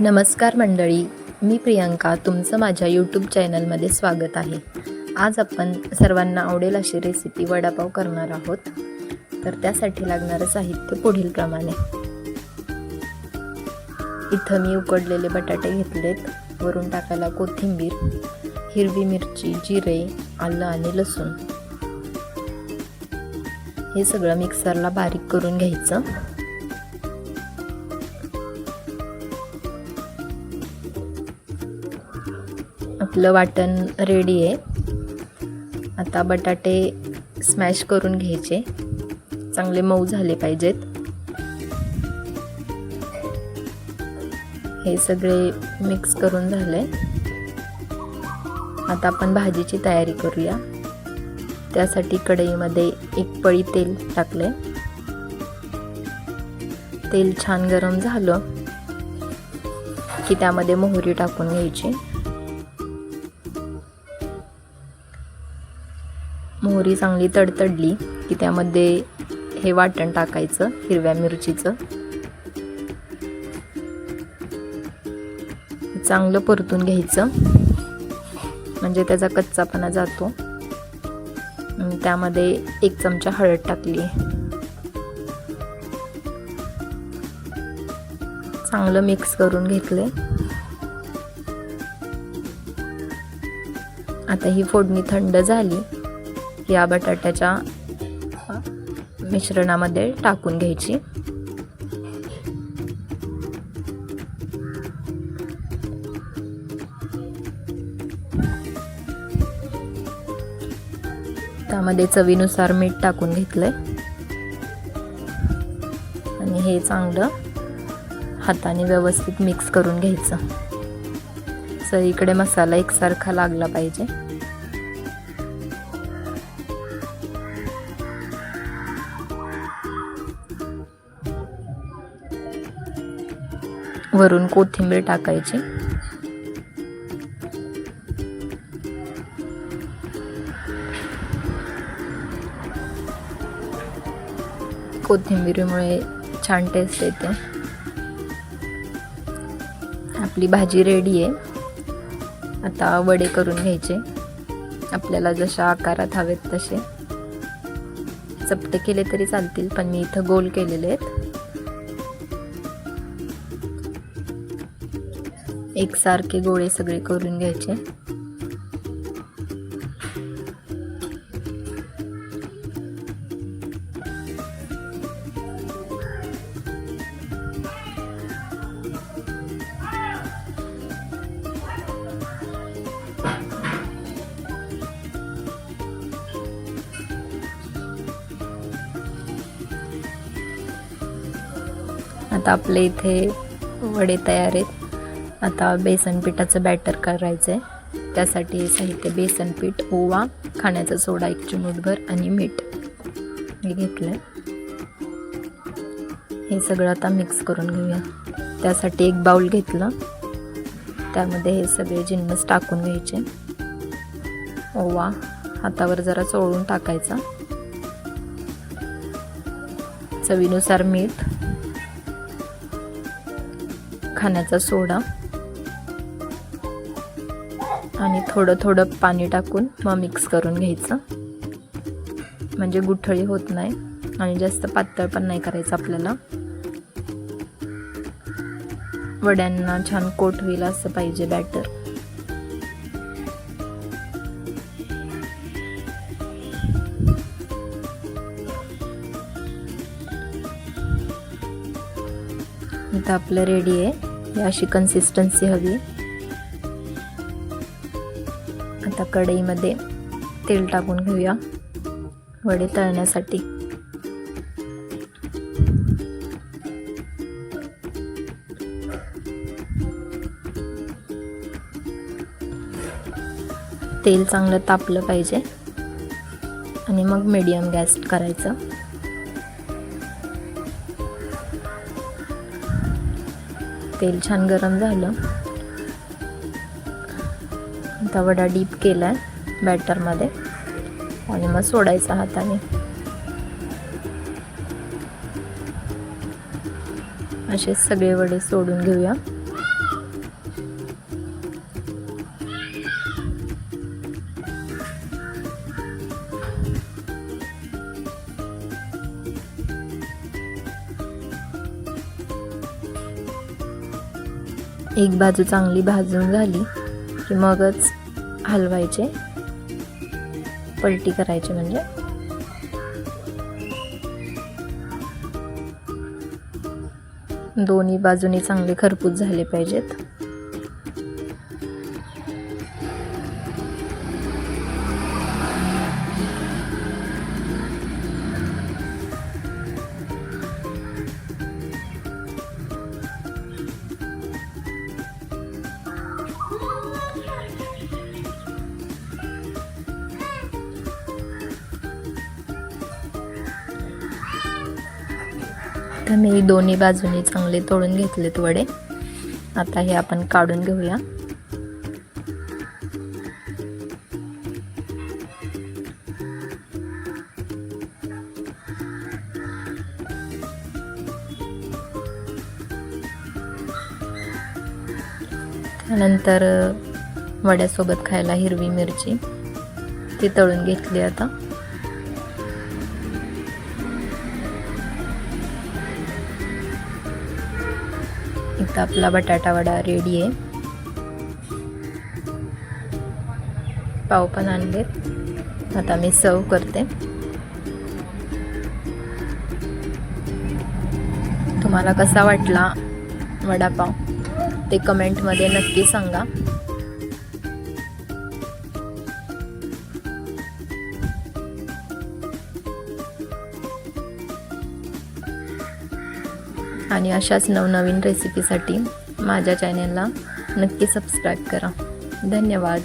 नमस्कार मंडळी मी प्रियांका तुमचं माझ्या यूट्यूब चॅनलमध्ये स्वागत आहे. आज आपण सर्वांना आवडेल अशी रेसिपी वडापाव करणार आहोत. तर त्यासाठी लागणारं साहित्य पुढीलप्रमाणे इथं मी उकडलेले बटाटे घेतलेत. वरून टाकायला कोथिंबीर हिरवी मिरची जिरे आलं आणि लसूण. हे सगळं मिक्सरला बारीक करून घ्यायचं. आपलं वाटण रेडी आहे. आता बटाटे स्मॅश करून घ्यायचे. चांगले मऊ झाले पाहिजेत. हे सगळे मिक्स करून झाले. आता आपण भाजीची तयारी करूया. त्यासाठी कढईमध्ये एक पळी तेल टाकले. तेल छान गरम झालं की त्यामध्ये मोहरी टाकून घ्यायची. मोहरी चांगली तडतडली की त्यामध्ये हे वाटण टाकायचं हिरव्या मिरचीचं. चांगलं परतून घ्यायचं. म्हणजे त्याचा कच्चापणा जातो. त्यामध्ये एक चमचा हळद टाकली. चांगलं मिक्स करून घेतले. आता ही फोडणी थंड झाली. या बटाट्याच्या मिश्रणामध्ये टाकून घ्यायची. त्यामध्ये चवीनुसार मीठ टाकून घेतलंय. आणि हे चांगलं हाताने व्यवस्थित मिक्स करून घ्यायचं. सगळीकडे मसाला एकसारखा लागला पाहिजे. वरून कोथिंबीर टाकायची. कोथिंबीरीमुळे छान टेस्ट येते. आपली भाजी रेडी आहे. आता वडे करून घ्यायचे. आपल्याला जशा आकारात हवेत तसे. चपटे केले तरी चालतील पण मी इथं गोल केलेले आहेत. एकसारखे गोळे सगळे करून घ्यायचे. आता आपले इथे वडे तयार आहेत. आता बेसन पिठाचं बॅटर करायचं आहे त्यासाठी साहित्य बेसन पीठ ओवा खाण्याचा सोडा एक चिमूटभर आणि मीठ हे घेतलं हे सगळं आता मिक्स करून घेऊया. त्यासाठी एक बाऊल घेतलं. त्यामध्ये हे सगळे जिन्नस टाकून घ्यायचे. ओवा हातावर जरा चोळून टाकायचा. चवीनुसार मीठ खाण्याचा सोडा आणि थोडं थोडं पाणी टाकून मग मिक्स करून घ्यायचं. म्हणजे गुठळी होत नाही आणि जास्त पातळ पण नाही करायचं आपल्याला. वड्यांना छान कोट होईल असं पाहिजे बॅटर आता आपलं रेडी आहे. अशी कन्सिस्टन्सी हवी. आता कढईमध्ये तेल टाकून घेऊया वडे तळण्यासाठी. तेल चांगलं तापलं पाहिजे आणि मग मीडियम गॅस करायचं. तेल छान गरम झालं. थोडासा वडा डीप केला आहे बॅटरमध्ये. आणि मग सोडायचा हाताने. असे सगळे वडे सोडून घेऊया. एक बाजू चांगली भाजून झाली की मगच हलवायचे. पलटी करायची म्हणजे. दोन्ही बाजूनी चांगले खरपूस झाले पाहिजेत. आता मी दोन्ही बाजूनी चांगले तोडून घेतलेत वडे. आता हे आपण काढून घेऊया. त्यानंतर वड्यासोबत खायला हिरवी मिरची. ती तळून घेतली आता. इथं आपला बटाटा वडा रेडी आहे. पाव पण आणलेत. आता मी सर्व करते. तुम्हाला कसा वाटला वडापाव? ते कमेंटमध्ये नक्की सांगा. आणि अशाच नवनवीन रेसिपीसाठी माझ्या चॅनेलला नक्की सबस्क्राईब करा. धन्यवाद.